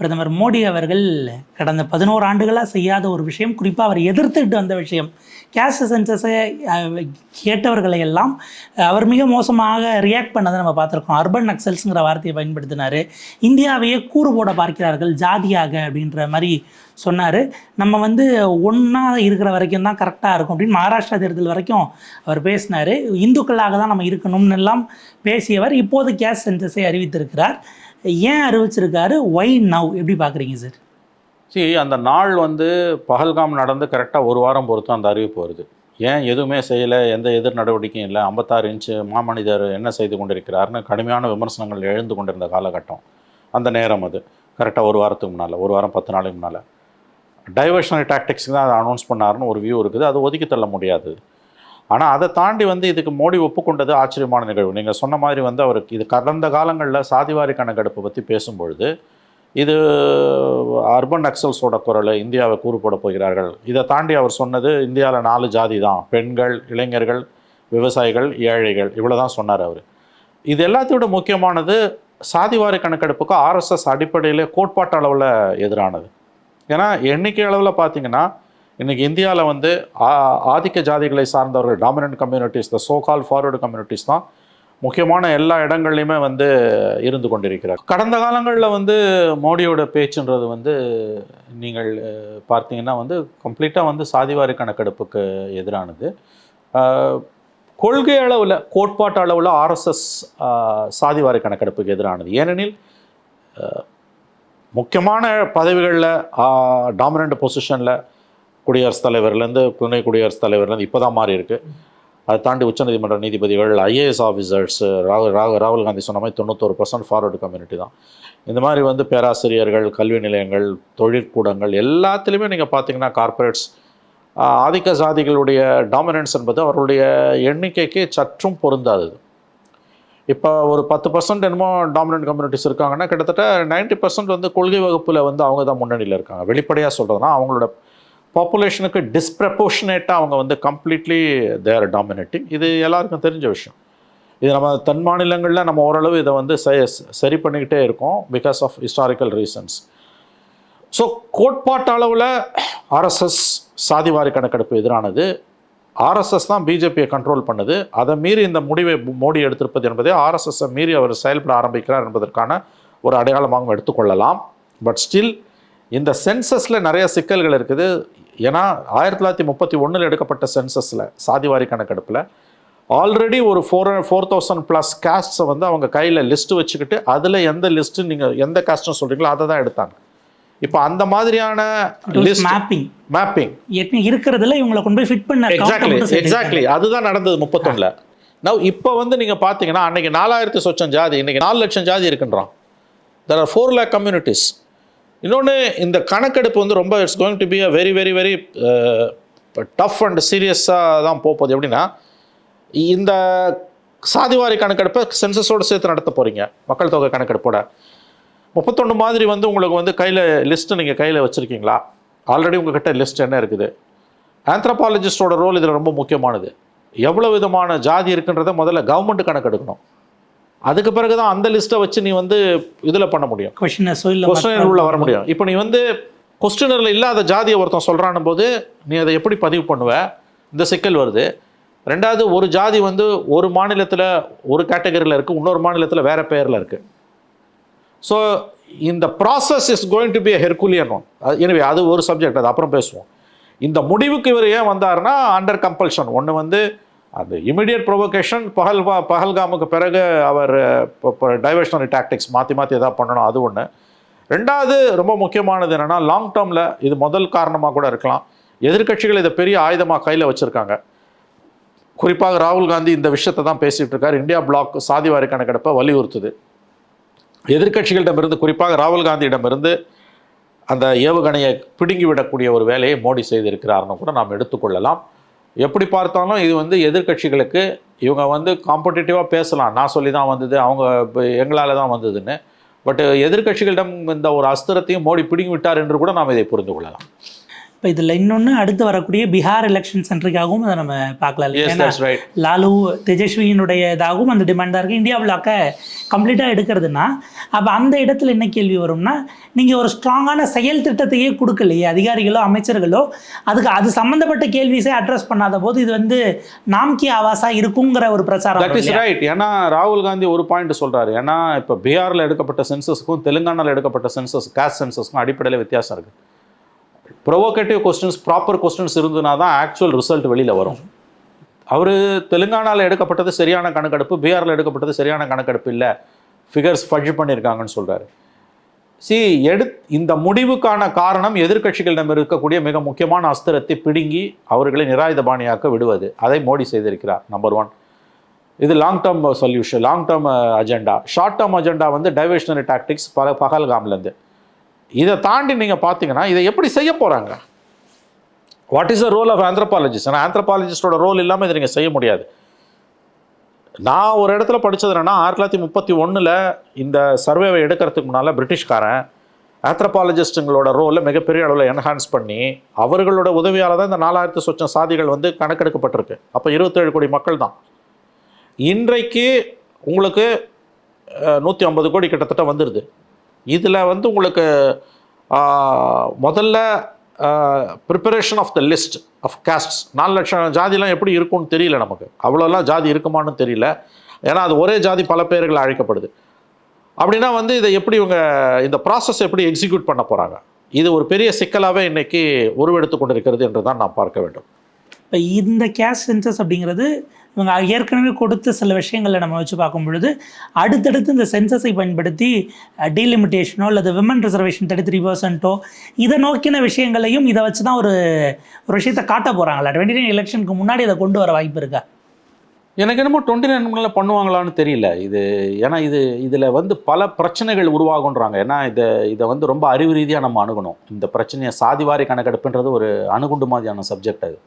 பிரதமர் மோடி அவர்கள் கடந்த பதினோரு ஆண்டுகளாக செய்யாத ஒரு விஷயம் குறிப்பாக அவர் எதிர்த்துட்டு வந்த விஷயம். கேஸ்ட் சென்சஸை கேட்டவர்களை எல்லாம் அவர் மிக மோசமாக ரியாக்ட் பண்ணதை நம்ம பார்த்துருக்கோம். அர்பன் நக்சல்ஸுங்கிற வார்த்தையை பயன்படுத்தினார். இந்தியாவையே கூறு போட பார்க்கிறார்கள் ஜாதியாக அப்படின்ற மாதிரி சொன்னார். நம்ம வந்து ஒன்றா இருக்கிற வரைக்கும் தான் கரெக்டாக இருக்கும் அப்படின்னு மகாராஷ்டிரா தேர்தல் வரைக்கும் அவர் பேசினார். இந்துக்களாக தான் நம்ம இருக்கணும்னு எல்லாம் பேசியவர் இப்போது கேஸ் சென்சஸை அறிவித்திருக்கிறார். ஏன் அறிவிச்சிருக்காரு? ஒய் நவ் எப்படி பார்க்குறீங்க சார் சி அந்த நாள் வந்து பகல்காம் நடந்து கரெக்டாக ஒரு வாரம் பொறுத்து அந்த அறிவிப்பு வருது. ஏன் எதுவுமே செய்யலை எந்த எதிர் நடவடிக்கையும் இல்லை ஐம்பத்தாறு இன்ச்சு மாமனிதர் என்ன செய்து கொண்டிருக்கிறார்னு கடுமையான விமர்சனங்கள் எழுந்து கொண்டிருந்த காலகட்டம். அந்த நேரம் அது. கரெக்டாக ஒரு வாரத்துக்கு முன்னால் ஒரு வாரம் பத்து நாளைக்கு முன்னால். டைவர்ஷனரி டாக்டிக்ஸ் தான் அதை அனௌன்ஸ் பண்ணாருன்னு ஒரு வியூ இருக்குது. அது ஒதுக்கி தள்ள முடியாது. ஆனால் அதை தாண்டி வந்து இதுக்கு மோடி ஒப்புக்கொண்டது ஆச்சரியமான நிகழ்வு. நீங்கள் சொன்ன மாதிரி வந்து அவருக்கு இது கடந்த காலங்களில் சாதிவாரி கணக்கெடுப்பை பற்றி பேசும்பொழுது இது அர்பன் நக்சல்ஸோட குரல் இந்தியாவை கூறுபட போகிறார்கள். இதை தாண்டி அவர் சொன்னது இந்தியாவில் நாலு ஜாதி தான். பெண்கள் இளைஞர்கள் விவசாயிகள் ஏழைகள். இவ்வளோ தான் சொன்னார் அவர். இது எல்லாத்தையோட முக்கியமானது சாதிவாரி கணக்கெடுப்புக்கு ஆர்எஸ்எஸ் அடிப்படையிலே கோட்பாட்டு அளவில் எதிரானது. ஏன்னா எண்ணிக்கை அளவில் பார்த்தீங்கன்னா இன்றைக்கி இந்தியாவில் வந்து ஆ- ஆதிக்க ஜாதிகளை சார்ந்தவர்கள் dominant communities the so called forward communities தான் முக்கியமான எல்லா இடங்கள்லையுமே வந்து இருந்து கொண்டிருக்கிறார். கடந்த காலங்களில் வந்து மோடியோட பேச்சுன்றது வந்து நீங்கள் பார்த்தீங்கன்னா வந்து கம்ப்ளீட்டாக வந்து சாதிவாரி கணக்கெடுப்புக்கு எதிரானது. கொள்கை அளவில் கோட்பாட்டு அளவில் ஆர்எஸ்எஸ் சாதிவாரி கணக்கெடுப்புக்கு எதிரானது. ஏனெனில் முக்கியமான பதவிகளில் டாமினண்ட் பொசிஷனில் குடியரசுத் தலைவர்லேருந்து துணை குடியரசுத் தலைவர்லேருந்து இப்போ தான் மாறி இருக்கு. அதை தாண்டி உச்சநீதிமன்ற நீதிபதிகள் ஐஏஎஸ் ஆஃபீஸர்ஸ் ராகுல் ராகுல் ராகுல் காந்தி சொன்ன மாதிரி தொண்ணூத்தொரு பர்சன்ட் ஃபார்வர்டு கம்யூனிட்டி தான். இந்த மாதிரி வந்து பேராசிரியர்கள் கல்வி நிலையங்கள் தொழிற்கூடங்கள் எல்லாத்துலேயுமே நீங்கள் பார்த்தீங்கன்னா கார்ப்பரேட்ஸ் ஆதிக்க சாதிகளுடைய டாமினன்ஸ் என்பது அவருடைய எண்ணிக்கைக்கு சற்றும் பொருந்தாதது இப்போ ஒரு பத்து பர்சன்ட் என்னமோ டாமினன்ட் கம்யூனிட்டிஸ் இருக்காங்கன்னா கிட்டத்தட்ட 90% பர்சன்ட் வந்து கொள்கை வகுப்பில் வந்து அவங்க தான் முன்னணியில் இருக்காங்க. வெளிப்படையாக சொல்கிறதுனா அவங்களோட பாப்புலேஷனுக்கு டிஸ்ப்ரப்போர்ஷனேட்டாக அவங்க வந்து கம்ப்ளீட்லி தேர் டாமினேட்டிங் இது எல்லாருக்கும் தெரிஞ்ச விஷயம். இது நம்ம தென் மாநிலங்களில் நம்ம ஓரளவு இதை வந்து சரி பண்ணிக்கிட்டே இருக்கோம் because of historical reasons so கோட்பாட்டு அளவில் ஆர்எஸ்எஸ் சாதிவாரி கணக்கெடுப்பு எதிரானது. ஆர்எஸ்எஸ் தான் பிஜேபியை கண்ட்ரோல் பண்ணுது. அதை மீறி இந்த முடிவை மோடி எடுத்திருப்பது என்பதை ஆர்எஸ்எஸ்ஸை மீறி அவர் செயல்பட ஆரம்பிக்கிறார் என்பதற்கான ஒரு அடையாளமாகவும் எடுத்துக்கொள்ளலாம். பட் ஸ்டில் இந்த சென்சஸில் நிறைய சிக்கல்கள் இருக்குது. ஏன்னா ஆயிரத்தி தொள்ளாயிரத்தி முப்பத்தி ஒன்றில் எடுக்கப்பட்ட சென்சஸில் சாதிவாரி கணக்கெடுப்பில் ஆல்ரெடி ஒரு ஃபோர் ஃபோர் தௌசண்ட் ப்ளஸ் கேஸ்ட்ஸை வந்து அவங்க கையில் லிஸ்ட்டு வச்சுக்கிட்டு அதில் எந்த லிஸ்ட்டு நீங்கள் எந்த கேஸ்ட்னு சொல்கிறீங்களோ அதை தான் எடுத்தாங்க. இப்போ அந்த மாதிரியான லிஸ்ட் மேப்பிங் மேப்பிங் இருக்கிறதுல இவங்களை கொண்டு போய் ஃபிட் பண்ண எக்ஸாக்ட்லி எக்ஸாக்ட்லி அதுதான் நடந்தது முப்பத்தொன்னுல நவ் இப்போ வந்து நீங்கள் பார்த்தீங்கன்னா அன்னைக்கு நாலாயிரத்தி சொச்சம் ஜாதி இன்னைக்கு நாலு லட்சம் ஜாதி இருக்குன்றான். There are four lakh communities இன்னொன்று இந்த கணக்கெடுப்பு வந்து ரொம்ப it's going to be a very very very tough and சீரியஸாக தான் போகுது. எப்படின்னா இந்த சாதிவாரி கணக்கெடுப்பை சென்சஸோடு சேர்த்து நடத்த போகிறீங்க மக்கள் தொகை கணக்கெடுப்போட. முப்பத்தொன்று மாதிரி வந்து உங்களுக்கு வந்து கையில் லிஸ்ட்டு நீங்கள் கையில் வச்சுருக்கீங்களா? ஆல்ரெடி உங்ககிட்ட லிஸ்ட் என்ன இருக்குது? ஆந்த்ரபாலஜிஸ்டோட ரோல் இதில் ரொம்ப முக்கியமானது. எவ்வளோ விதமான ஜாதி இருக்குன்றதை முதல்ல கவர்மெண்ட் கணக்கெடுக்கணும். அதுக்கு பிறகு தான் அந்த லிஸ்ட்டை வச்சு நீ வந்து இதில் பண்ண முடியும். கொஸ்டினர் உள்ள வர முடியும். இப்போ நீ வந்து கொஸ்டினரில் இல்லாத ஜாதியை ஒருத்தன் சொல்கிறான் போது நீ அதை எப்படி பதிவு பண்ணுவ? இந்த சிக்கல் வருது. ரெண்டாவது ஒரு ஜாதி வந்து ஒரு மாநிலத்தில் ஒரு கேட்டகரியில் இருக்குது இன்னொரு மாநிலத்தில் வேற பெயரில் இருக்குது ஸோ இந்த process is going to be a herculean one எனவே அது ஒரு சப்ஜெக்ட் அது அப்புறம் பேசுவோம். இந்த முடிவுக்கு இவர் ஏன் வந்தாருன்னா அண்டர் கம்பல்ஷன் ஒன்று வந்து அந்த இமிடியட் ப்ரொவோகேஷன் பகல் பகல்காமுக்கு பிறகு அவர் டைவர்ஷனரி டாக்டிக்ஸ் மாற்றி மாற்றி எதாவது பண்ணணும் அது ஒன்று ரெண்டாவது ரொம்ப முக்கியமானது என்னென்னா லாங் டேர்மில் இது முதல் காரணமாக கூட இருக்கலாம். எதிர்க்கட்சிகள் இதை பெரிய ஆயுதமாக கையில் வச்சுருக்காங்க. குறிப்பாக ராகுல் காந்தி இந்த விஷயத்தை தான் பேசிகிட்டு இருக்கார். இந்தியா பிளாக் சாதிவாரி கணக்கெடுப்பை வலியுறுத்துது. எதிர்கட்சிகளிடமிருந்து குறிப்பாக ராகுல் காந்தியிடமிருந்து அந்த ஏவுகணையை பிடுங்கி விடக்கூடிய ஒரு வேலையை மோடி செய்திருக்கிறார்னு கூட நாம் எடுத்துக்கொள்ளலாம் எப்படி பார்த்தாலும் இது வந்து எதிர்க்கட்சிகளுக்கு இவங்க வந்து காம்படிட்டிவாக பேசலாம். நான் சொல்லி தான் வந்தது. அவங்க எங்களால் தான் வந்ததுன்னு. பட் எதிர்க்கட்சிகளிடம் இந்த ஒரு அஸ்திரத்தையும் மோடி பிடுங்கி விட்டார் என்று கூட நாம் இதை புரிந்து கொள்ளலாம். இப்போ இதில் இன்னொன்று அடுத்து வரக்கூடிய பீகார் எலெக்ஷன் சென்ட்ரிக்காகவும் அதை நம்ம பார்க்கலாம். ஏன்னா லாலு தேஜஸ்வியினுடைய இதாகவும் அந்த டிமாண்ட் தான் இருக்குது இந்தியா பிளாக்க கம்ப்ளீட்டாக எடுக்கிறதுனா அப்போ அந்த இடத்துல என்ன கேள்வி வரும்னா நீங்கள் ஒரு ஸ்ட்ராங்கான செயல் திட்டத்தையே கொடுக்கலையே அதிகாரிகளோ அமைச்சர்களோ அதுக்கு அது சம்மந்தப்பட்ட கேள்விஸே அட்ரஸ் பண்ணாத போது இது வந்து நாம்கி ஆவாசா இருக்குங்கிற ஒரு பிரச்சாரம் தட் இஸ்? ரைட் ஏன்னா ராகுல் காந்தி ஒரு பாயிண்ட் சொல்றாரு. ஏன்னா இப்போ பீகாரில் எடுக்கப்பட்ட சென்சஸ்க்கும் தெலுங்கானாவில் எடுக்கப்பட்ட சென்சஸ் காஸ்ட் சென்சஸ்க்கும் அடிப்படையில் வித்தியாசம் இருக்கு. ப்ரொவோகேட்டிவ் கொஸ்டின்ஸ் ப்ராப்பர் கொஸ்டின்ஸ் இருந்ததுனா தான் ஆக்சுவல் ரிசல்ட் வெளியில் வரும். அவர் தெலுங்கானாவில் எடுக்கப்பட்டது சரியான கணக்கெடுப்பு பீகாரில் எடுக்கப்பட்டது சரியான கணக்கெடுப்பு இல்லை. ஃபிகர்ஸ் ஃபட்ஜ் பண்ணியிருக்காங்கன்னு சொல்கிறாரு சி எடு இந்த முடிவுக்கான காரணம் எதிர்க்கட்சிகளிடம் இருக்கக்கூடிய மிக முக்கியமான அஸ்திரத்தை பிடுங்கி அவர்களை நிராயுதபாணியாக்க விடுவது. அதை மோடி செய்திருக்கிறார் நம்பர் ஒன் இது long term solution long term agenda short term agenda வந்து டைவர்ஷனரி டாக்டிக்ஸ் பல பகல்காம்லேருந்து இதை தாண்டி நீங்கள் பார்த்தீங்கன்னா இதை எப்படி செய்ய போகிறாங்க what is the role of anthropologist ஆனால் ஆந்த்ரபாலஜிஸ்டோட ரோல் இல்லாமல் இதை நீங்கள் செய்ய முடியாது. நான் ஒரு இடத்துல படிச்சது என்னென்னா ஆயிரத்தி தொள்ளாயிரத்தி முப்பத்தி ஒன்றில் இந்த சர்வேவை எடுக்கிறதுக்கு முன்னால் பிரிட்டிஷ்காரன் ஆந்த்ரபாலஜிஸ்ட்டுங்களோட ரோலை மிகப்பெரிய அளவில் என்ஹான்ஸ் பண்ணி அவர்களோட உதவியால் தான் இந்த நாலாயிரத்து சொச்சம் சாதிகள் வந்து கணக்கெடுக்கப்பட்டிருக்கு. அப்போ இருபத்தேழு கோடி மக்கள் தான். இன்றைக்கு உங்களுக்கு நூற்றி ஐம்பது கோடி கிட்டத்தட்ட வந்துடுது இதில் வந்து உங்களுக்கு முதல்ல preparation of the list of castes நாலு லட்சம் ஜாதிலாம் எப்படி இருக்கும்னு தெரியல நமக்கு. அவ்வளோலாம் ஜாதி இருக்குமான்னு தெரியல. ஏன்னா அது ஒரே ஜாதி பல பேர்கள் அழைக்கப்படுது. அப்படின்னா வந்து இதை எப்படி இவங்க இந்த ப்ராசஸ் எப்படி எக்ஸிக்யூட் பண்ண போகிறாங்க இது ஒரு பெரிய சிக்கலாகவே இன்றைக்கி உருவெடுத்து கொண்டிருக்கிறது என்று தான் நாம் பார்க்க வேண்டும். இப்போ இந்த கேஷ் சென்சஸ் அப்படிங்கிறது இவங்க ஏற்கனவே கொடுத்த சில விஷயங்களை நம்ம வச்சு பார்க்கும் பொழுது அடுத்தடுத்து இந்த சென்சஸை பயன்படுத்தி டீலிமிட்டேஷனோ அல்லது விமன் ரிசர்வேஷன் தேர்ட்டி த்ரீ பர்சன்ட்டோ இதை நோக்கின விஷயங்களையும் இதை வச்சு தான் ஒரு ஒரு விஷயத்தை காட்ட போகிறாங்களா டுவெண்ட்டி நைன் எலெக்ஷனுக்கு முன்னாடி இதை கொண்டு வர வாய்ப்பு இருக்கா? எனக்கு என்னமோ டுவெண்ட்டி நைன் பண்ணுவாங்களான்னு தெரியல. இது ஏன்னா இது இதில் வந்து பல பிரச்சனைகள் உருவாகுன்றாங்க ஏன்னா இதை இதை வந்து ரொம்ப அறிவு ரீதியாக நம்ம அணுகணும். இந்த பிரச்சனையை சாதிவாரி கணக்கெடுப்புன்றது ஒரு அணுகுண்டு மாதிரியான சப்ஜெக்ட் அது.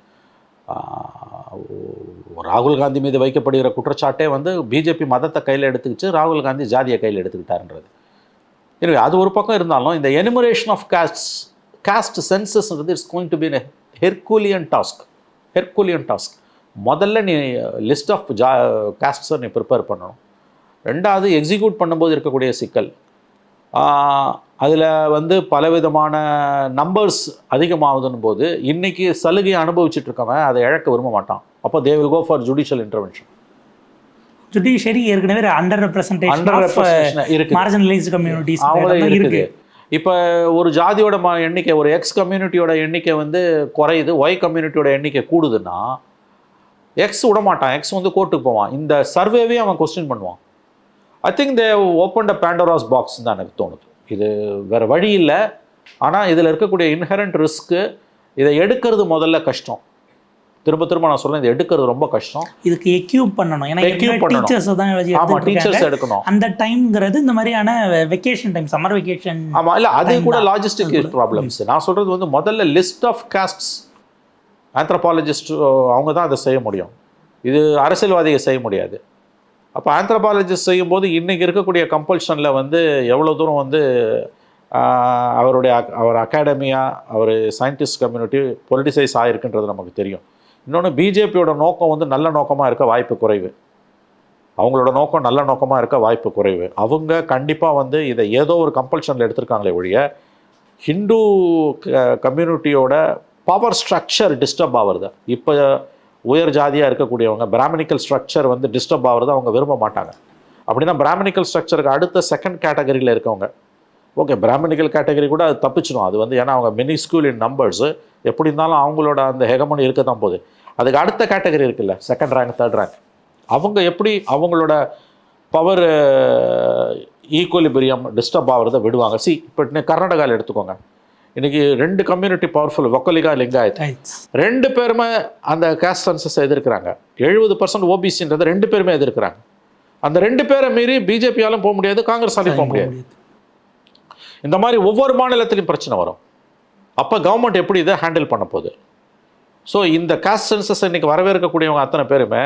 ராகுல் காந்தி மீது வைக்கப்படுகிற குற்றச்சாட்டே வந்து பிஜேபி மதத்தை கையில் எடுத்துக்கிச்சு ராகுல் காந்தி ஜாதியை கையில் எடுத்துக்கிட்டாருன்றது. எனவே அது ஒரு பக்கம் இருந்தாலும் இந்த enumeration of caste caste சென்சஸ்ன்றது it's going to be herculean task herculean task முதல்ல நீ லிஸ்ட் ஆஃப் ஜா காஸ்ட்ஸை நீ ப்ரிப்பேர் பண்ணணும். ரெண்டாவது எக்ஸிக்யூட் பண்ணும்போது இருக்கக்கூடிய சிக்கல். அதில் வந்து பலவிதமான நம்பர்ஸ் அதிகமாகுதுன்னு போது இன்னைக்கு சலுகையை அனுபவிச்சுட்டு இருக்கவன் அதை இழக்க விரும்ப மாட்டான். அப்போ they will go for judicial intervention judiciary ஏற்கனவே அண்டர் ரெப்ரஸன்டேஷன் அண்டர் ரெப்ரஸன்டேஷன் இருக்கு மார்ஜினலைஸ்டு கம்யூனிட்டிஸ் அவங்களே இருக்கு இருக்குது. இப்போ ஒரு ஜாதியோட ம எண்ணிக்கை ஒரு எக்ஸ் கம்யூனிட்டியோட எண்ணிக்கை வந்து குறையுது ஒய் கம்யூனிட்டியோட எண்ணிக்கை கூடுதுன்னா எக்ஸ் விட மாட்டான் எக்ஸ் வந்து கோர்ட்டுக்கு போவான். இந்த சர்வேவே அவன் கொஸ்டின் பண்ணுவான். I think they open the Pandora's box தான் எனக்கு தோணுது. இது வேற வழி இல்லை. ஆனால் இதில் இருக்கக்கூடிய இன்ஹரண்ட் ரிஸ்க்கு இதை எடுக்கிறது முதல்ல கஷ்டம். திரும்ப திரும்ப நான் சொல்றேன் இதை எடுக்கிறது ரொம்ப கஷ்டம். இதுக்கு எக்யூப் பண்ணணும். ஏன்னா பண்ணணும். டீச்சர்ஸ் தான் ஆமாம். டீச்சர்ஸ் எடுக்கணும். அந்த டைம்ங்கிறது இந்த மாதிரியான வெக்கேஷன் டைம் சம்மர் வெக்கேஷன் ஆமா இல்ல அது கூட. லாஜிஸ்டிக் ப்ராப்ளம்ஸ் நான் சொல்றது வந்து முதல்ல லிஸ்ட் ஆஃப் காஸ்ட்ஸ் ஆந்த்ரபாலஜிஸ்ட் அவங்க தான் அதை செய்ய முடியும். இது அரசியல்வாதிகள் செய்ய முடியாது. அப்போ ஆந்த்ரபாலஜிஸ்ட் செய்யும்போது இன்றைக்கி இருக்கக்கூடிய கம்பல்ஷனில் வந்து எவ்வளோ தூரம் வந்து அவருடைய அவர் அகாடமியா அவர் சயின்டிஸ்ட் கம்யூனிட்டி பொலிட்டிசைஸ் ஆகிருக்குன்றது நமக்கு தெரியும். இன்னொன்று பிஜேபியோட நோக்கம் வந்து நல்ல நோக்கமாக இருக்க வாய்ப்பு குறைவு. அவங்களோட நோக்கம் நல்ல நோக்கமாக இருக்க வாய்ப்பு குறைவு. அவங்க கண்டிப்பாக வந்து இதை ஏதோ ஒரு கம்பல்ஷனில் எடுத்திருக்காங்களே ஒழிய ஹிந்து கம்யூனிட்டியோட பவர் ஸ்ட்ரக்சர் டிஸ்டர்ப் ஆகிறது இப்போ உயர் ஜாதியாக இருக்கக்கூடியவங்க பிராமணிக்கல் ஸ்ட்ரக்சர் வந்து டிஸ்டர்ப் ஆகிறது அவங்க விரும்ப மாட்டாங்க. அப்படின்னா பிராமணிக்கல் ஸ்ட்ரக்சருக்கு அடுத்த செகண்ட் கேட்டகரியில் இருக்கவங்க ஓகே பிராமணிக்கல் கேட்டகரி கூட அது தப்பிச்சிடும் அது வந்து ஏன்னா அவங்க மினி ஸ்கூல் இன் நம்பர்ஸு எப்படி இருந்தாலும் அவங்களோட அந்த ஹெகமோனி இருக்க தான் போகுது. அதுக்கு அடுத்த கேட்டகரி இருக்குல்ல செகண்ட் ரேங்க் தேர்ட் ரேங்க் அவங்க எப்படி அவங்களோட பவர் ஈக்குவலிபிரியம் டிஸ்டர்ப் ஆகிறத விடுவாங்க? சி இப்போ கர்நாடகாவில் எடுத்துக்கோங்க. இன்னைக்கு ரெண்டு கம்யூனிட்டி பவர்ஃபுல் ஒக்கலிகா லிங்காயத். ரெண்டு பேருமே அந்த கேஸ்ட் சென்சஸ் எதிர்க்கிறாங்க. எழுபது பர்சன்ட் ஓபிசின்றதை ரெண்டு பேருமே எதிர்க்கிறாங்க. அந்த ரெண்டு பேரை மீறி பிஜேபியாலும் போக முடியாது காங்கிரஸாலையும் போக முடியாது. இந்த மாதிரி ஒவ்வொரு மாநிலத்திலையும் பிரச்சனை வரும். அப்போ கவர்மெண்ட் எப்படி இதை ஹேண்டில் பண்ண போகுது? ஸோ இந்த காஸ்ட் சென்சஸ் இன்னைக்கு வரவேற்கக்கூடியவங்க அத்தனை பேருமே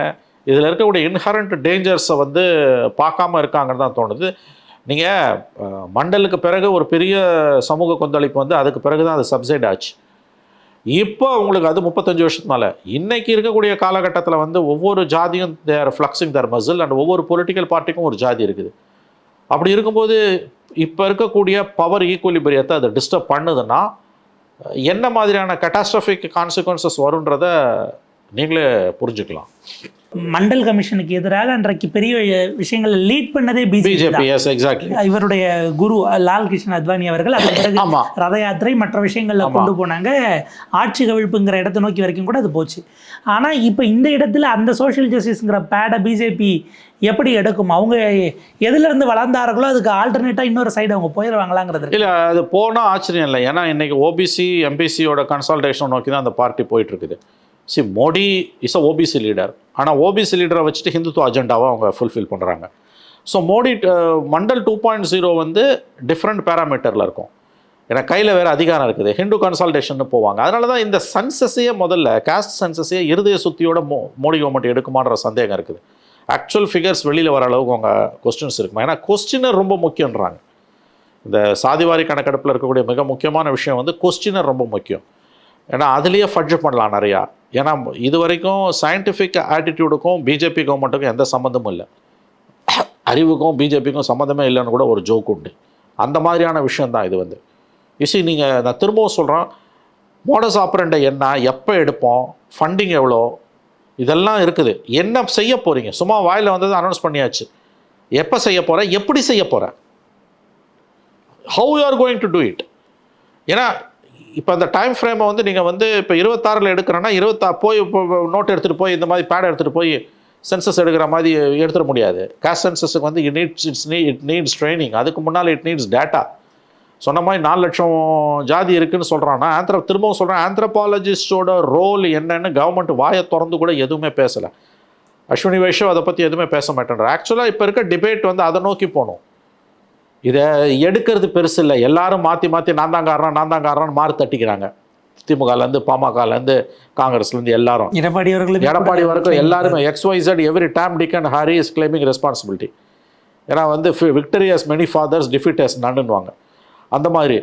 இதில் இருக்கக்கூடிய இன்ஹரண்ட் டேஞ்சர்ஸை வந்து பார்க்காம இருக்காங்கன்னு தான் தோணுது. நீங்கள் மண்டலுக்கு பிறகு ஒரு பெரிய சமூக கொந்தளிப்பு வந்து அதுக்கு பிறகு தான் அது சப்சைட் ஆச்சு. இப்போ உங்களுக்கு அது முப்பத்தஞ்சு வருஷத்துக்கு மேலே. இருக்கக்கூடிய காலகட்டத்தில் வந்து ஒவ்வொரு ஜாதியும் their fluxing their muscle and ஒவ்வொரு பொலிட்டிக்கல் பார்ட்டிக்கும் ஒரு ஜாதி இருக்குது. அப்படி இருக்கும்போது இப்போ இருக்கக்கூடிய பவர் ஈக்குவலிபரியத்தை அதை டிஸ்டர்ப் பண்ணுதுன்னா என்ன மாதிரியான கட்டாஸ்ட்ரஃபிக் கான்சிக்வன்சஸ் வருன்றதை நீங்களே புரிஞ்சுக்கலாம். மண்டல் கமிஷனுக்கு எதிராக அன்றைக்கு பெரிய விஷயங்களை லீட் பண்ணதே பிஜேபி இவருடைய குரு லால் கிருஷ்ண அத்வானி அவர்கள் அதன் பிறகு ரத யாத்திரை மற்ற விஷயங்கள்ல கொண்டு போனாங்க. ஆட்சி கவிழ்ப்புங்கிற இடத்தை நோக்கி வரைக்கும் கூட அது போச்சு. ஆனா இப்போ இந்த இடத்துல அந்த சோஷியல் ஜஸ்டிஸ்ங்கிற பேடை பிஜேபி எப்படி எடுக்கும்? அவங்க எதுல இருந்து வளர்ந்தார்களோ அதுக்கு ஆல்டர்னேட்டா இன்னொரு சைடு அவங்க போயிடுவாங்களாங்கிறது. இல்லை அது போனால் ஆச்சரியம் இல்லை. ஏன்னா இன்னைக்கு ஓபிசி எம்பிசியோட கன்சல்டேஷன் நோக்கி தான் அந்த பார்ட்டி போயிட்டு இருக்குது. See Modi is a OBC leader ஆனால் ஓபிசி லீடரை வச்சுட்டு ஹிந்துத்துவ அஜெண்டாவை அவங்க ஃபுல்ஃபில் பண்ணுறாங்க so Modi Mandal two point zero வந்து டிஃப்ரெண்ட் பேராமீட்டரில் இருக்கும். ஏன்னா கையில் வேறு அதிகாரம் இருக்குது. ஹிந்து கன்சல்டேஷன் போவாங்க. அதனால தான் இந்த சென்சஸையே முதல்ல காஸ்ட் சென்சஸையே இருதய சுத்தியோட மோ மோடி கவர்மெண்ட் எடுக்குமான்ற சந்தேகம் இருக்குது. ஆக்சுவல் ஃபிகர்ஸ் வெளியில் வர அளவுக்கு அவங்க கொஸ்டின்ஸ் இருக்குமா? ஏன்னா கொஸ்டினர் ரொம்ப முக்கியன்றாங்க இந்த சாதிவாரி கணக்கெடுப்பில் இருக்கக்கூடிய மிக முக்கியமான விஷயம் வந்து கொஸ்டினர் ரொம்ப முக்கியம். ஏன்னா அதுலேயே ஃபட்ஜ் பண்ணலாம் நிறையா. ஏன்னா இது வரைக்கும் சயின்டிஃபிக் ஆட்டிடியூடுக்கும் பிஜேபி கவர்மெண்ட்டுக்கும் எந்த சம்மந்தமும் இல்லை. அறிவுக்கும் பிஜேபிக்கும் சம்மந்தமே இல்லைன்னு கூட ஒரு ஜோக் உண்டு. அந்த மாதிரியான விஷயந்தான் இது வந்து. இசி நீங்கள் நான் திரும்பவும் சொல்கிறேன் மோடஸ் ஆப்ரண்டை என்ன எப்போ எடுப்போம் ஃபண்டிங் எவ்வளோ இதெல்லாம் இருக்குது. என்ன செய்ய போகிறீங்க சும்மா வாயில் வந்தது அனௌன்ஸ் பண்ணியாச்சு. எப்போ செய்ய போகிற எப்படி செய்ய போகிற how you are going to do it ஏன்னா இப்போ அந்த டைம் ஃப்ரேமை வந்து நீங்கள் வந்து இப்போ இருபத்தாறில் எடுக்கிறேன்னா இருபத்தா போய் இப்போ நோட் எடுத்துகிட்டு போய் இந்த மாதிரி பேடை எடுத்துகிட்டு போய் சென்சஸ் எடுக்கிற மாதிரி எடுத்துட முடியாது. கேஷ் சென்சஸுக்கு வந்து இட் நீட்ஸ் இட்ஸ் நீ இட் நீட்ஸ் ட்ரைனிங் அதுக்கு முன்னால் இட் நீட்ஸ் டேட்டா சொன்ன மாதிரி நாலு லட்சம் ஜாதி இருக்குன்னு சொல்கிறான்னா ஆந்த்ர திரும்பவும் சொல்கிறேன் ஆந்த்ரபாலஜிஸ்டோட ரோல் என்னன்னு கவர்மெண்ட் வாயை திறந்து கூட எதுவுமே பேசலை. அஸ்வினி வைஷ்ணவ் அதை பற்றி எதுவுமே பேச மாட்டேன்ற ஆக்சுவலாக இப்போ இருக்க டிபேட் வந்து அதை நோக்கி போகணும். இதை எடுக்கிறது பெருசு இல்லை. எல்லாரும் மாற்றி மாற்றி நான் தான் காரணம் நான் தான் காரணம்னு மாறு தட்டிக்கிறாங்க. திமுகலேருந்து பாமகலேருந்து காங்கிரஸ்லேருந்து எல்லாரும். எடப்பாடி அவர்களுக்கு எடப்பாடி வரைக்கும் எல்லாருமே X Y Z every time Dick and Harry is claiming responsibility ஏன்னா வந்து victory has many fathers defeat has நன்னுவாங்க அந்த மாதிரி.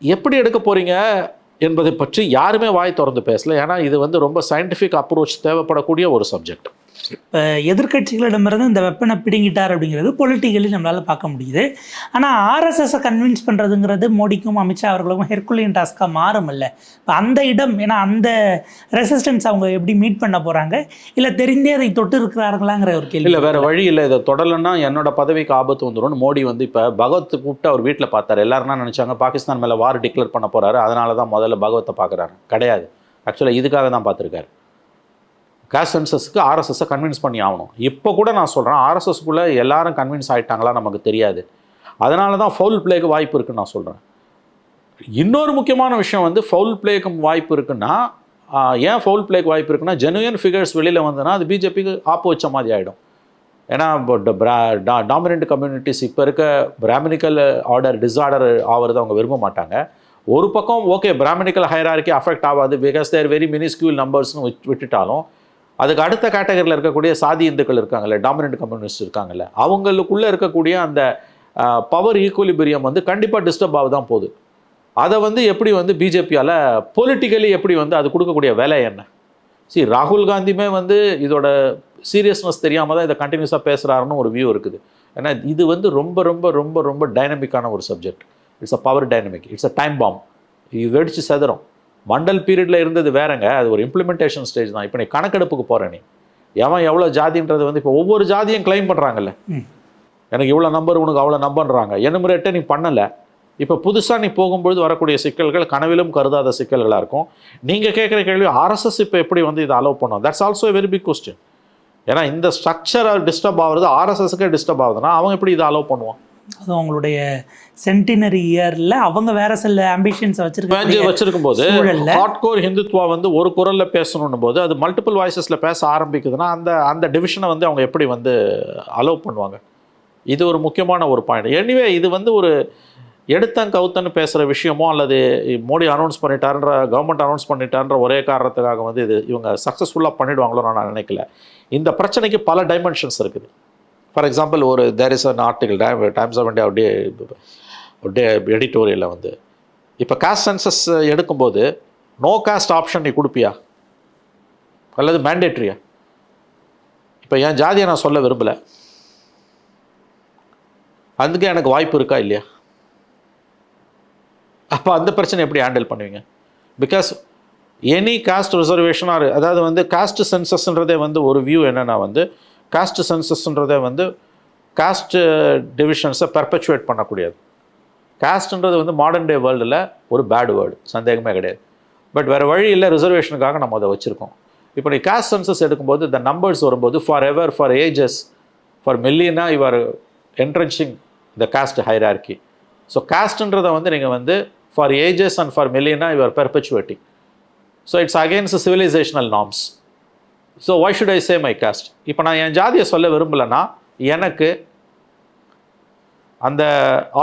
எப்படி எடுக்க போகிறீங்க என்பதை பற்றி யாருமே வாய் திறந்து பேசல. ஏன்னா இது வந்து ரொம்ப சயின்டிஃபிக் அப்ரோச் தேவைப்படக்கூடிய ஒரு சப்ஜெக்ட் இப்போ எதிர்கட்சிகளிடமிருந்து இந்த வெப்பனை பிடுங்கிட்டார் அப்படிங்கிறது பொலிட்டிக்கலி நம்மளால் பார்க்க முடியுது. ஆனால் ஆர்எஸ்எஸை கன்வின்ஸ் பண்ணுறதுங்கிறது மோடிக்கும் அமித்ஷா அவர்களுக்கும் ஹெர்குலியன் டாஸ்க்காக மாறும்ல. இப்போ அந்த இடம் ஏன்னா அந்த ரெசிஸ்டன்ஸ் அவங்க எப்படி மீட் பண்ண போகிறாங்க இல்லை தெரிந்தே அதை தொட்டு இருக்கிறார்களாங்கிற ஒரு கேள்வி. இல்லை வேறு வழி இல்லை. இதை தொடலைன்னா என்னோட பதவிக்கு ஆபத்து வந்துடும் மோடி வந்து இப்போ பகவத் கூப்பிட்டு அவர் வீட்டில் பார்த்தார். எல்லாருன்னா நினச்சாங்க? பாகிஸ்தான் மேலே வார் டிக்ளேர் பண்ண போகிறாரு அதனால தான் முதல்ல பகவத்தை பார்க்குறாரு. கிடையாது. ஆக்சுவலாக இதுக்காக தான் பார்த்துருக்காரு. கேஸ்ட் சென்சஸ்க்கு ஆர்எஸ்எஸ்ஸை கன்வின்ஸ் பண்ணி ஆகணும். இப்போ கூட நான் சொல்கிறேன் ஆர்எஸ்எஸ்க்குள்ளே எல்லாரும் கன்வின்ஸ் ஆகிட்டாங்களா நமக்கு தெரியாது. அதனால தான் ஃபவுல் பிளேக்கு வாய்ப்பு இருக்குன்னு நான் சொல்கிறேன் இன்னொரு முக்கியமான விஷயம் வந்து ஃபவுல் பிளேக்கு வாய்ப்பு இருக்குன்னா ஏன் ஃபவுல் பிளேக்கு வாய்ப்பு இருக்குன்னா ஜெனுயன் ஃபிகர்ஸ் வெளியில் வந்ததுன்னா அது பிஜேபிக்கு ஆப்பு வச்ச மாதிரி ஆகிடும் ஏன்னா டாமினன்ட் கம்யூனிட்டிஸ் இப்போ இருக்க பிராமினிக்கல் ஆர்டர் டிஸார்டர் ஆகிறது அவங்க விரும்ப மாட்டாங்க. ஒரு பக்கம் ஓகே பிராமணிக்கல் ஹைரார்க்கி அஃபெக்ட் ஆகாது பிகாஸ் தேர் வெரி மினிஸ்கியூல் நம்பர்ஸ்னு விட்டுட்டாலும் அதுக்கு அடுத்த கேட்டகரியில் இருக்கக்கூடிய சாதி இந்துக்கள் இருக்காங்கல்ல டாமினண்ட் கம்யூனிஸ்ட் இருக்காங்கல்ல அவங்களுக்குள்ளே இருக்கக்கூடிய அந்த பவர் ஈக்குவலிபிரியம் வந்து கண்டிப்பாக டிஸ்டர்ப் ஆக தான் போகுது. அதை வந்து எப்படி வந்து பிஜேபியால் பொலிட்டிக்கலி எப்படி வந்து அது கொடுக்கக்கூடிய வேலை என்ன? சரி ராகுல் காந்தியுமே வந்து இதோட சீரியஸ்னஸ் தெரியாமல் தான் இதை கண்டினியூஸாக பேசுகிறாருன்னு ஒரு வியூ இருக்குது. ஏன்னா இது வந்து ரொம்ப ரொம்ப ரொம்ப ரொம்ப டைனமிக்கான ஒரு subject it's a power dynamic it's a time bomb இது வெடிச்சு செதறும். மண்டல் பீரியடில் இருந்தது வேறங்க. அது ஒரு இம்ப்ளிமெண்டேஷன் ஸ்டேஜ் தான். இப்போ நீ கணக்கெடுப்புக்கு போகிற நீ. எவன் எவ்வளோ ஜாதின்றது வந்து இப்போ ஒவ்வொரு ஜாதியும் கிளைம் பண்ணுறாங்கல்ல. எனக்கு இவ்வளோ நம்பர் உனக்கு அவ்வளோ நம்பர்ன்றாங்க எனுமரேட்டை நீ பண்ணலை. இப்போ புதுசாக நீ போகும்பொழுது வரக்கூடிய சிக்கல்கள் கனவிலும் கருதாத சிக்கல்களாக இருக்கும். நீங்கள் கேட்குற கேள்வி ஆர்எஸ்எஸ் இப்போ எப்படி வந்து இதை அலோவ் பண்ணும்? That's also very big question ஏன்னா இந்த ஸ்ட்ரக்சர் டிஸ்டர்ப் ஆகுறது ஆர்எஸ்எஸ்க்கே டிஸ்டர்ப் ஆகுதுன்னா அவன் எப்படி இதை அலோவ் பண்ணுவான் அது அவங்களுடைய சென்டினரி இயரில் அவங்க வேற சில ஆம்பிஷன்ஸை வச்சிருக்காங்க வச்சிருக்கும் போது. ஹார்ட்கோர் ஹிந்துத்வா வந்து ஒரு குரல்ல பேசணும் போது அது மல்டிபிள் வாய்ஸஸ்ல பேச ஆரம்பிக்குதுன்னா அந்த அந்த டிவிஷனை வந்து அவங்க எப்படி வந்து அலோவ் பண்ணுவாங்க? இது ஒரு முக்கியமான ஒரு பாயிண்ட் எனிவே இது வந்து ஒரு எடுத்தன் கவுத்தன்னு பேசுகிற விஷயமோ அல்லது மோடி அனௌன்ஸ் பண்ணிட்டாருன்ற கவர்மெண்ட் அனௌன்ஸ் பண்ணிட்டாருன்ற ஒரே காரணத்துக்காக வந்து இது இவங்க சக்ஸஸ்ஃபுல்லாக பண்ணிடுவாங்களோ நான் நினைக்கல. இந்த பிரச்சனைக்கு பல டைமென்ஷன்ஸ் இருக்குது. ஃபார் எக்ஸாம்பிள் ஒரு there is an article Times of India அப்படியே அப்படியே எடிட்டோரியலில் வந்து இப்போ காஸ்ட் சென்சஸ் எடுக்கும்போது நோ காஸ்ட் ஆப்ஷன் நீ கொடுப்பியா? அல்லது மேண்டேட்ரியா இப்போ என் ஜாதியை நான் சொல்ல விரும்பலை. அதுக்கு எனக்கு வாய்ப்பு இருக்கா இல்லையா? அப்போ அந்த பிரச்சனை எப்படி ஹேண்டில் பண்ணுவீங்க? Because any caste reservation are அதாவது வந்து காஸ்ட் சென்சஸ்ன்றதே வந்து ஒரு வியூ என்னென்னா வந்து காஸ்ட் சென்சஸ்ன்றதே வந்து காஸ்ட் டிவிஷன்ஸை பெர்பச்சுவேட் பண்ணக்கூடியது. காஸ்ட்ன்றது வந்து மாடர்ன் டே வேர்ல்டில் ஒரு பேட் வேர்டு சந்தேகமே கிடையாது. பட் வேறு வழி இல்லை ரிசர்வேஷனுக்காக நம்ம அதை வச்சுருக்கோம். இப்போ நீ காஸ்ட் சென்சஸ் எடுக்கும்போது இந்த நம்பர்ஸ் வரும்போது forever for ages for millennia your entrenching the caste hierarchy so காஸ்ட்ன்றதை வந்து நீங்கள் வந்து for ages and for millennia your perpetuating so it's against civilisational norms so why should I say my caste இப்போ நான் என் ஜாதியை சொல்ல விரும்பலைன்னா எனக்கு அந்த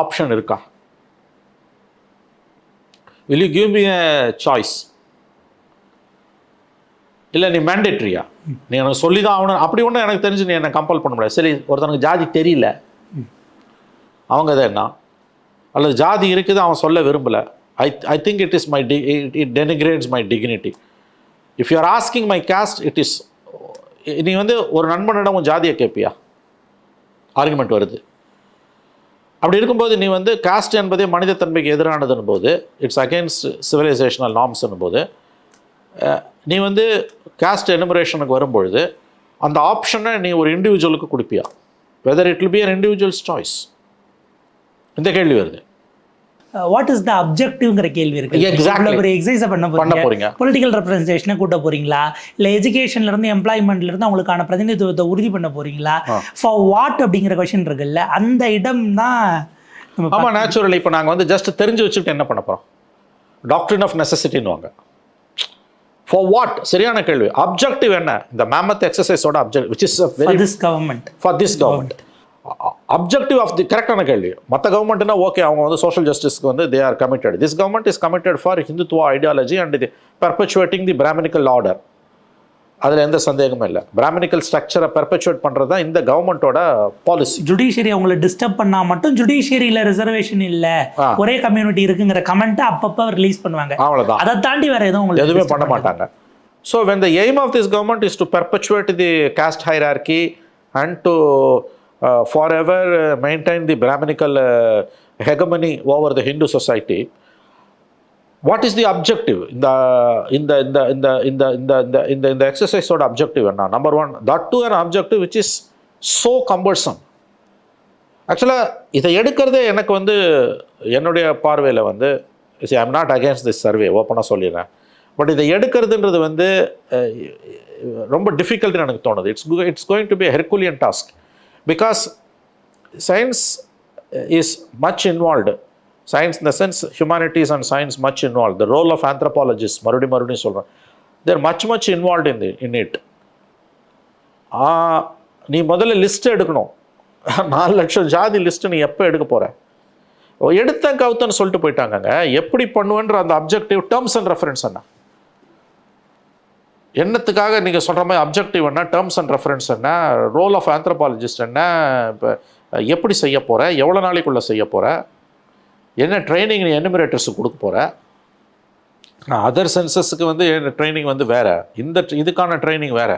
ஆப்ஷன் இருக்கா? Will you give me a choice இல்லை நீ மேண்டேட்ரியா நீ எனக்கு சொல்லி தான் ஆகணும். அப்படி ஒன்றும் எனக்கு தெரிஞ்சு நீ என்னை கம்பல் பண்ண முடியாது. சரி ஒருத்தனுக்கு ஜாதி தெரியல. அவங்க தான் என்ன? அல்லது ஜாதி இருக்குது அவன் சொல்ல விரும்பலை. I I think it is my d it denigrates my dignity if you are asking my caste it is நீ வந்து ஒரு நண்பனிடம் உன் ஜாதியை கேட்பியா ஆர்குமெண்ட் வருது. அப்படி இருக்கும்போது நீ வந்து காஸ்ட் என்பதே மனிதத்தன்மைக்கு எதிரானதுன்னு போது இட்ஸ் அகெயின்ஸ்ட் சிவிலைசேஷனல் நாம்ஸ்னு போது நீ வந்து காஸ்ட் எனுமரேஷனுக்கு வரும்பொழுது அந்த ஆப்ஷனை நீ ஒரு இண்டிவிஜுவலுக்கு கொடுப்பியா? Whether it will be an individual's choice இந்த கேள்வி வருது. வாட் இஸ் த அப்ஜெக்டிவ்ங்கிற கேள்வி இருக்கு. இவ்வளவு பெரிய எக்ஸசைஸை பண்ண போறீங்க. பொலிட்டிக்கல் ரெப்ரஸன்டேஷனை கூட்ட போறீங்களா? இல்ல எஜுகேஷன்ல இருந்து எம்ப்ளாய்மெண்ட்ல இருந்து அவங்களுக்கான பிரதிநிதித்துவத்தை உறுதி பண்ண போறீங்களா. ஃபார் வாட் அப்படிங்கிற கொஸ்டின் இருக்குல்ல அந்த இடம் தான் ஆமாம் நேச்சுரல் இப்போ நாங்கள் வந்து ஜஸ்ட் தெரிஞ்சு வச்சுக்கிட்டு என்ன பண்ண போகிறோம் டாக்டரின் ஆஃப் நெசசிட்டின்னுவாங்க ஃபார் வாட் சரியான கேள்வி. அப்ஜெக்டிவ் என்ன? இந்த mammoth எக்ஸசைஸோட object which is very this government for this government objective of the கரெக்டான கேள்வி. மற்ற கவர்மெண்ட்னா ஓகே அவங்க வந்து சோஷியல் ஜஸ்டிஸ்க்கு வந்து they are committed this government is committed for Hindutva ideology and the perpetuating the Brahminical order அதில் எந்த சந்தேகமும் இல்லை. பிராமணிக்கல் ஸ்ட்ரக்சரை பெர்பச்சுவேட் பண்ணுறது தான் இந்த கவர்மெண்ட்டோட பாலிசி ஜுடிஷியரி அவங்கள டிஸ்டர்ப் பண்ணா மட்டும் ஜுடிஷியரியில ரிசர்வேஷன் இல்ல. ஒரே கம்யூனிட்டி இருக்குங்கிற கமெண்ட் அப்பப்ப ரிலீஸ் பண்ணுவாங்க. அவ்வளோதான் அதை தாண்டி வேற எதுவும் உங்களுக்கு எதுவுமே பண்ண மாட்டாங்க. So when the aim of this government is to perpetuate the caste hierarchy and to forever maintain the Brahminical hegemony over the Hindu society what is the objective இந்த இந்த இந்த இந்த இந்த இந்த இந்த இந்த இந்த எக்ஸசைஸோட அப்ஜெக்டிவ் என்ன? Number one that to an objective which is so cumbersome ஆக்சுவலாக இதை எடுக்கிறதே எனக்கு வந்து என்னுடைய பார்வையில் வந்து I I'm not against this survey ஓப்பனாக சொல்லிடுறேன். பட் இதை எடுக்கிறதுன்றது வந்து ரொம்ப டிஃபிகல்ட்னு எனக்கு தோணுது. It's it's going to be herculean task because science is much involved science இந்த sense humanities and science much involve the role of anthropologist மறுபடியும் மறுபடியும் சொல்கிறேன் there much much involve in the in it நீ முதல்ல list எடுக்கணும். நாலு லட்சம் ஜாதி லிஸ்ட் நீ எப்போ எடுக்க போற? எடுத்த கவுத்தன்னு சொல்லிட்டு போயிட்டாங்கங்க. எப்படி பண்ணுவேன்ற அந்த அப்ஜெக்டிவ் டேர்ம்ஸ் அண்ட் ரெஃபரன்ஸ் என்ன என்னத்துக்காக நீங்கள் சொல்கிற மாதிரி அப்ஜெக்டிவ் என்ன? டேர்ம்ஸ் அண்ட் ரெஃபரன்ஸ் என்ன? ரோல் ஆஃப் ஆந்த்ரபாலஜிஸ்ட் என்ன? இப்போ எப்படி செய்ய போகிற எவ்வளோ நாளைக்குள்ளே செய்ய போகிற என்ன ட்ரைனிங் நீ எனுமரேட்டர்ஸுக்கு கொடுக்க போகிற அதர் சென்சஸுக்கு வந்து ட்ரைனிங் வந்து வேறு. இந்த இதுக்கான ட்ரைனிங் வேறு.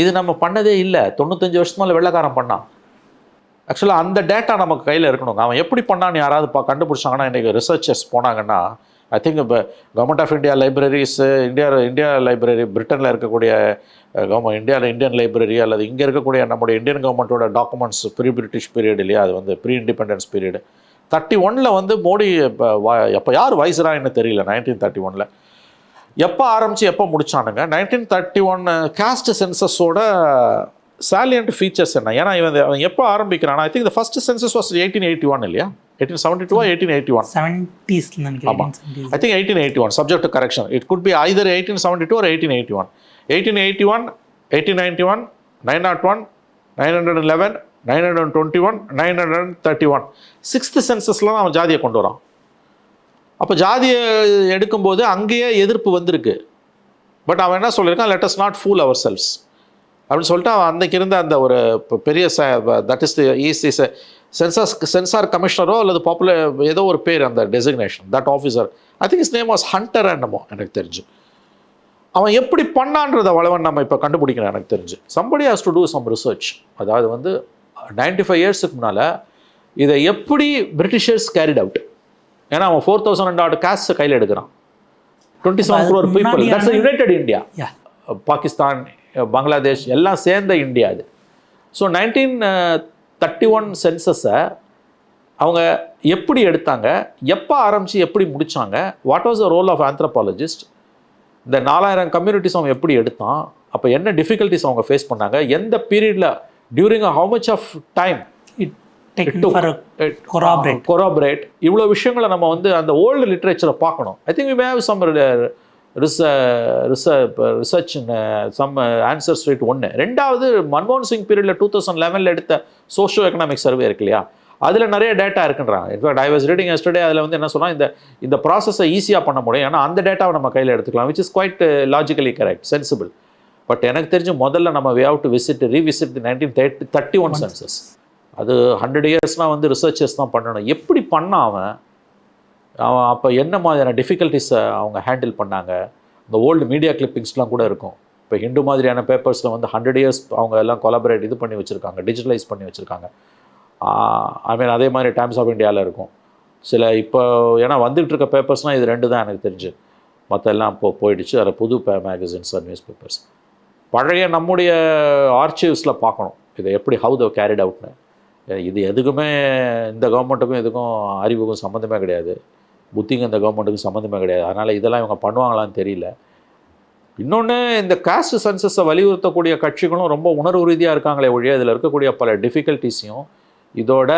இது நம்ம பண்ணதே இல்லை. தொண்ணூத்தஞ்சு வருஷத்துல வெள்ளக்காரன் பண்ணான். ஆக்சுவலாக அந்த டேட்டா நமக்கு கையில் இருக்கணுங்க. அவன் எப்படி பண்ணான்னு யாராவது பா கண்டுபிடிச்சாங்கன்னா இன்றைக்கி ரிசர்ச்சர்ஸ் போனாங்கன்னா ஐ திங்க் இப்போ government of India libraries India India library பிரிட்டனில் இருக்கக்கூடிய கவர்மெண்ட் இந்தியாவில் இந்தியன் லைப்ரரி அல்லது இங்கே இருக்கக்கூடிய நம்முடைய இந்தியன் கவர்மெண்ட்டோட டாக்குமெண்ட்ஸ் ப்ரீ பிரிட்டிஷ் பீரியட் இல்லையா? அது வந்து ப்ரீ இண்டிபெண்டன்ஸ் பீரியடு தேர்ட்டி ஒனில் வந்து மோடி இப்போ எப்போ யார் வைஸ்ராயின்னு தெரியல நைன்டீன் தேர்ட்டி ஒனில் எப்போ ஆரம்பித்து எப்போ முடிச்சானுங்க? நைன்டீன் தேர்ட்டி ஒன் காஸ்ட் சென்சஸோட சாலியன்ட் ஃபீச்சர்ஸ் என்ன? ஏன்னா இவன் அவன் எப்போ ஆரம்பிக்கிறான் I think the first census was eighteen eighty one இல்லையா? Eighteen seventy two eighteen eighty one seventies ஆமாம் I think eighteen eighty one subject correction it could be either eighteen seventy two ஒரு eighteen eighty one eighteen eighty one eighteen ninety one nine not one nine hundred eleven nine hundred and twenty one nine hundred and thirty one sixth சென்சஸில் தான் அவன் ஜாதியை கொண்டு வரான். அப்போ ஜாதியை எடுக்கும்போது அங்கேயே எதிர்ப்பு வந்திருக்கு. பட் அவன் என்ன சொல்லியிருக்கான்? Let us not fool ourselves அப்படின்னு சொல்லிட்டு அவன் அன்னைக்கு இருந்த அந்த ஒரு பெரிய that is is is census census கமிஷனரோ அல்லது பாப்புலர் ஏதோ ஒரு பேர் அந்த designation that officer I think is name was Hunter என்னமோ எனக்கு தெரிஞ்சு. அவன் எப்படி பண்ணான்றத வளவன் நம்ம இப்போ கண்டுபிடிக்கணும் எனக்கு தெரிஞ்சு. Somebody has to do some research அதாவது வந்து நைன்டி ஃபைவ் இயர்ஸுக்கு முன்னால் இதை எப்படி பிரிட்டிஷர்ஸ் கேரிட் அவுட் ஏன்னா அவன் ஃபோர் தௌசண்ட் ரெண்டு ஆடு காசு கையில் எடுக்கிறான். Twenty seven crore people that's united India Pakistan Bangladesh எல்லாம் சேர்ந்த இந்தியா அது. ஸோ நைன்டீன் தேர்ட்டி ஒன் சென்சஸை அவங்க எப்படி எடுத்தாங்க எப்போ ஆரம்பித்து எப்படி முடிச்சாங்க what was the role of anthropologist இந்த நாலாயிரம் கம்யூனிட்டிஸ் அவன் எப்படி எடுத்தான் அப்போ என்ன டிஃபிகல்ட்டிஸ் அவங்க ஃபேஸ் பண்ணாங்க எந்த பீரியடில் during how much of time. Corroborate இவ்வளோ விஷயங்களை நம்ம வந்து அந்த ஓல்டு லிட்ரேச்சரை பார்க்கணும். I think we have some research some answer straight ஒன்று ரெண்டாவது மன்மோகன் சிங் பீரியடில் டூ தௌசண்ட் லெவனில் எடுத்த சோஷியோ எக்கனாமிக் சர்வே இருக்கு இல்லையா? அதில் நிறைய டேட்டா இருக்குன்றாங்க in fact I was reading yesterday அதில் வந்து என்ன சொன்னால் இந்த இந்த ப்ராசஸை ஈஸியாக பண்ண முடியும். ஏன்னா அந்த டேட்டாவை நம்ம கையில் எடுத்துக்கலாம் which is quite logically correct sensible but எனக்கு தெரிஞ்சு முதல்ல நம்ம way have to visit revisit the nineteen thirty thirty one census அது ஹண்ட்ரட் இயர்ஸ்னால் வந்து ரிசர்ச்சர்ஸ் தான் பண்ணணும். எப்படி அவன்? அப்போ என்ன மாதிரியான டிஃபிகல்ட்டிஸை அவங்க ஹேண்டில் பண்ணாங்க? இந்த ஓல்டு மீடியா கிளிப்பிங்ஸ்லாம் கூட இருக்கும். இப்போ ஹிந்து மாதிரியான பேப்பர்ஸில் வந்து ஹண்ட்ரட் இயர்ஸ் அவங்க எல்லாம் கொலாபரேட் இது பண்ணி வச்சுருக்காங்க டிஜிட்டலைஸ் பண்ணி வச்சுருக்காங்க. ஐ மீன் அதே மாதிரி டைம்ஸ் ஆஃப் இந்தியாவில் இருக்கும். சில இப்போ ஏன்னா வந்துட்டு இருக்க பேப்பர்ஸ்னால் இது ரெண்டு தான் எனக்கு தெரிஞ்சு. மற்ற எல்லாம் இப்போ போயிடுச்சு. அதில் புது மேகசின்ஸ் நியூஸ் பேப்பர்ஸ் பழைய நம்முடைய ஆர்ச்சிவ்ஸில் பார்க்கணும். இதை எப்படி ஹவு த கேரிட் அவுட்னு இது எதுக்குமே இந்த கவர்மெண்ட்டுக்கும் இதுக்கும் அறிவுக்கும் சம்மந்தமே கிடையாது. புத்திங்க இந்த கவர்மெண்ட்டுக்கு சம்மந்தமே கிடையாது. அதனால் இதெல்லாம் இவங்க பண்ணுவாங்களான்னு தெரியல. இன்னொன்று இந்த காஸ்ட் சென்சஸை வலியுறுத்தக்கூடிய கட்சிகளும் ரொம்ப உணர்வு ரீதியாக இருக்காங்களே ஒழிய இதில் இருக்கக்கூடிய பல டிஃபிகல்ட்டிஸையும் இதோட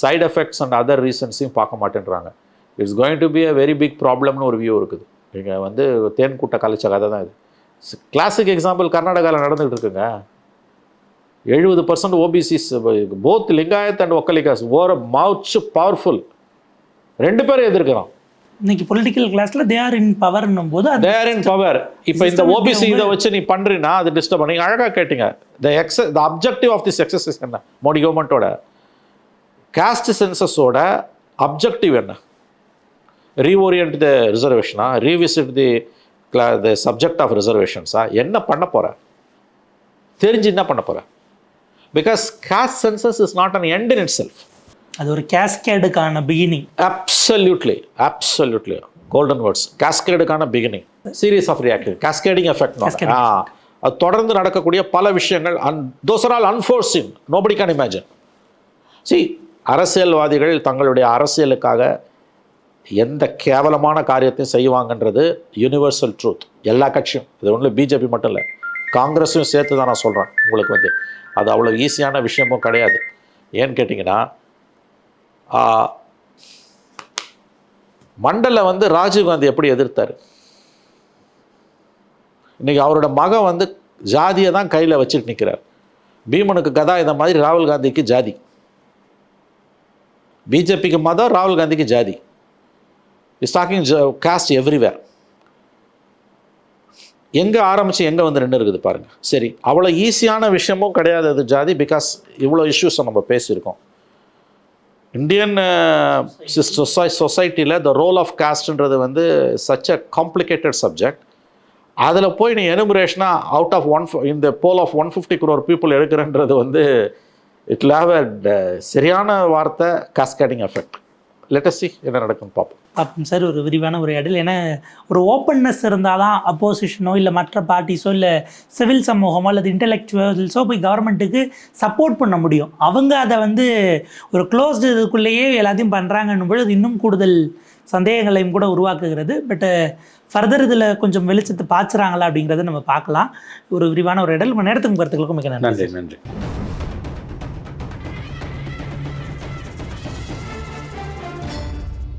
சைடு எஃபெக்ட்ஸ் அண்ட் அதர் ரீசன்ஸையும் பார்க்க மாட்டேன்றாங்க. It's going to be a very big ப்ராப்ளம்னு ஒரு வியூ இருக்குது. இங்கே வந்து தேன் கூட்ட கலைச்ச கதை தான் இது. கிளாசிக் எக்ஸாம்பிள் கர்நாடகாவில் நடந்துகிட்டு இருக்குங்க. எழுபது percent OBCs both Lingayat and Vokkaligas are much powerful ரெண்டு பேரும் எதிர்க்கிறோம். இன்னைக்கு பொலிட்டிக்கல் கிளாஸ்ல தே ஆர் இன் பவர்னும் போது அது தேர் இன் பவர் இப்போ இந்த ஓபிசி இதை வச்சு நீ பண்றீன்னா அது டிஸ்டர்ப் பண்ணி. அழகா கேட்டீங்க. The எக்ஸ the objective of this exercise என்ன? மோடி கவர்மெண்ட்டோட காஸ்ட் சென்சஸோட அப்ஜெக்டிவ் என்ன? Reorient the ரிசர்வேஷனா revisit the the subject of ரிசர்வேஷன்ஸா என்ன பண்ண போற? தெரிஞ்சு என்ன பண்ண போற? Because caste census is not an end in itself அது ஒரு கேஸ்கேடுக்கான beginning absolutely absolutely golden words கேஸ்கேடுக்கான beginning series of reacting cascading effect அது தொடர்ந்து நடக்கக்கூடிய பல விஷயங்கள் and those are all enforcing nobody can imagine see அரசியல்வாதிகள் தங்களுடைய அரசியலுக்காக எந்த கேவலமான காரியத்தையும் செய்வாங்கன்றது யூனிவர்சல் ட்ரூத் எல்லா கட்சியும். இது ஒன்றும் பிஜேபி மட்டும் இல்லை. காங்கிரஸையும் சேர்த்து தான் நான் சொல்கிறேன் உங்களுக்கு வந்து. அது அவ்வளோ ஈஸியான விஷயமும் கிடையாது. ஏன்னு கேட்டிங்கன்னா மண்டலை வந்து ராஜீவ்காந்தி எப்படி எதிர்த்தார்? இன்றைக்கி அவரோட மகன் வந்து ஜாதியை தான் கையில் வச்சுட்டு நிற்கிறார் பீமனுக்கு கதா இந்த மாதிரி ராகுல் காந்திக்கு ஜாதி. பிஜேபிக்கு மதம் ராகுல் காந்திக்கு ஜாதி. இஸ் டாக்கிங் காஸ்ட் எவ்ரிவேர் எங்கே ஆரம்பித்து எங்கே வந்து நின்று இருக்குது பாருங்கள் சரி அவ்வளோ ஈஸியான விஷயமும் கிடையாது அது ஜாதி பிகாஸ் இவ்வளோ இஷ்யூஸை நம்ம பேசியிருக்கோம். இந்தியன் சொசை சொசைட்டியில் த ரோல் ஆஃப் காஸ்ட்ன்றது வந்து சச் அ காம்ப்ளிகேட்டட் சப்ஜெக்ட் அதில் போய் நீ எனுமரேஷனாக அவுட் ஆஃப் ஒன் இந்த poll of one fifty crore people எடுக்கிறன்றது வந்து இட் லேவ் அ சரியான வார்த்தை காஸ்கேடிங் எஃபெக்ட் லெட்டஸ்டி என்ன நடக்குன்னு பார்ப்போம். பார்ப்போம் சார் ஒரு விரிவான உரையாடல். ஏன்னா ஒரு ஓப்பன்னஸ் இருந்தால் தான் அப்போசிஷனோ இல்லை மற்ற பார்ட்டிஸோ இல்லை சிவில் சமூகமோ அல்லது இன்டெலெக்சுவல்ஸோ போய் கவர்மெண்ட்டுக்கு சப்போர்ட் பண்ண முடியும். அவங்க அதை வந்து ஒரு க்ளோஸ்டு இதுக்குள்ளேயே எல்லாத்தையும் பண்ணுறாங்கன்னும் பொழுது இன்னும் கூடுதல் சந்தேகங்களையும் கூட உருவாக்குகிறது. பட் ஃபர்தர் இதில் கொஞ்சம் வெளிச்சத்தை பாய்ச்சுறாங்களா அப்படிங்கிறத நம்ம பார்க்கலாம். ஒரு விரிவான ஒரு இடல் உங்கள் நேரத்துக்கு கருத்துக்களுக்கும் மிக நன்றி நன்றி.